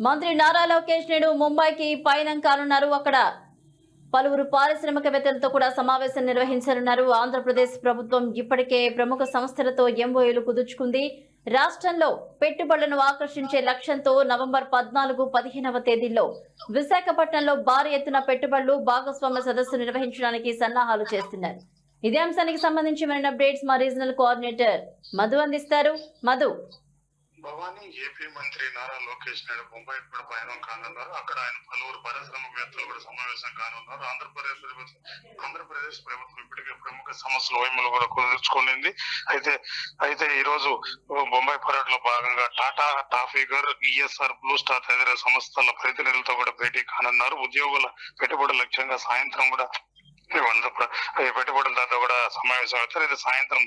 మంత్రి నారా లోకేష్ నేడు ముంబైకి పయనం కానున్నారు. అక్కడ పలువురు పారిశ్రామికవేత్తలతో కూడా సమావేశం నిర్వహించనున్నారు. ఆంధ్రప్రదేశ్ ప్రభుత్వం ఇప్పటికే ప్రముఖ సంస్థలతో ఎంఓయూలు కుదుర్చుకుంది. రాష్ట్రంలో పెట్టుబడులను ఆకర్షించే లక్ష్యంతో నవంబర్ పద్నాలుగు పదిహేనవ తేదీల్లో విశాఖపట్నంలో భారీ ఎత్తున పెట్టుబడులు భాగస్వామ్య సదస్సు నిర్వహించడానికి సన్నాహాలు చేస్తున్నారు. ఇదే అంశానికి సంబంధించి మరిన్ని అప్డేట్స్ మా రీజనల్ కోఆర్డినేటర్ మధు అందిస్తారు. మధు. భవానీ ఏపీ మంత్రి నారా లోకేష్ నాయుడు ముంబై కూడా పయనం కానున్నారు. అక్కడ ఆయన పలువురు పారిశ్రామికవేత్తలు కూడా సమావేశం కానున్నారు. ఆంధ్రప్రదేశ్ ప్రభుత్వం ఆంధ్రప్రదేశ్ ప్రభుత్వం ఇప్పటికే ప్రముఖ సమస్యలు వైములు కూడా కుదుర్చుకునింది. అయితే అయితే ఈ రోజు బొంబాయి పర్యటనలో భాగంగా టాటా టాఫీగర్ ఈఎస్ఆర్ బ్లూ స్టార్ తదితర సంస్థల ప్రతినిధులతో కూడా భేటీ కానున్నారు. ఉద్యోగుల పెట్టుబడి లక్ష్యంగా సాయంత్రం కూడా పెట్టుబడులతో కూడా. సమావేశం అవుతారు ఇది సాయంత్రం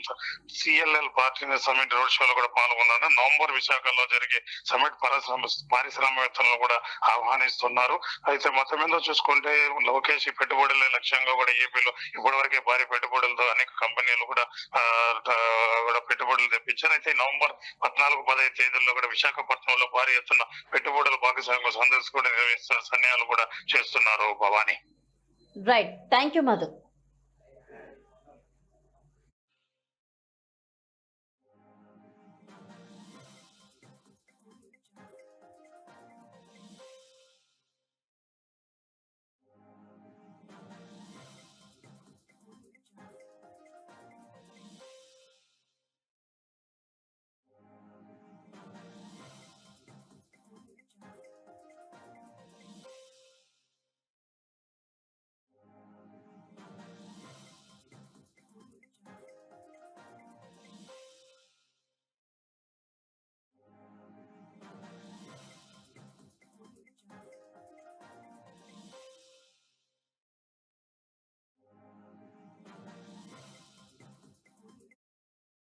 సిఎల్ఎల్ పార్టీ సమిట్ రోడ్ షోలో కూడా పాల్గొన్నారు నవంబర్ విశాఖలో జరిగే సమిట్ పారిశ్రామిక పారిశ్రామికవేత్తలను కూడా ఆహ్వానిస్తున్నారు. అయితే మొత్తం మీద చూసుకుంటే లోకేష్ ఈ లక్ష్యంగా కూడా ఏపీలో ఇప్పటి వరకే భారీ పెట్టుబడులతో అనేక కంపెనీలు కూడా కూడా పెట్టుబడులు తెప్పించారు. అయితే నవంబర్ పద్నాలుగు పదహైదు తేదీల్లో కూడా విశాఖపట్నంలో భారీ ఎత్తున పెట్టుబడుల భాగస్వామ్య సందర్శకుడు నిర్వహిస్తున్న సన్యాలు కూడా చేస్తున్నారు Bhavani. Right thank you Madhu